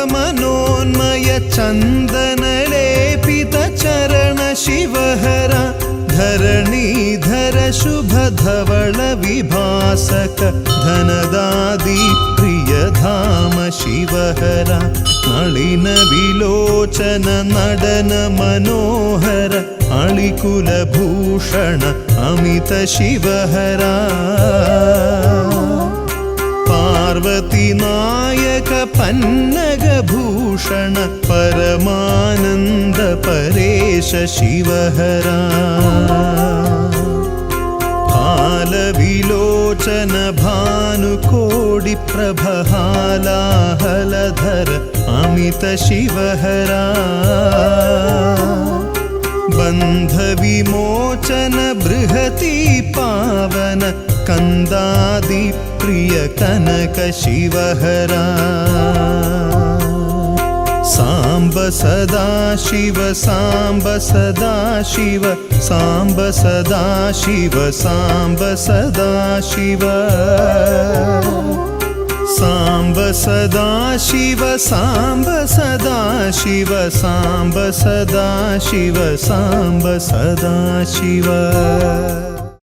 दलितमनोन्मय चन्दनलेपित चरण शिवहर धरणीधर शुभधवळ विभासक धनदादि प्रियधाम शिवहर नळिन विलोचन नडन मनोहर अळिकुलभूषण अमित शिवहरा പ്രതിനായക പന്നഗഭൂഷണ പരമാനന്ദ പരേശ ശിവഹരാ. ഭാലവിലോചന ഭാനുകോടിപ്രഭഹാലാഹലധര അമിത ശിവഹരാ. बंध विमोचन बृहती पावन कन्दादिप्रियकनक शिवहरा। सांब सदा शिव सांब सदा शिव सांब सदा शिव सांब सदा शिव। सदा शिव साम्ब सदा शिव साम्ब सदा शिव साम्ब सदा शिव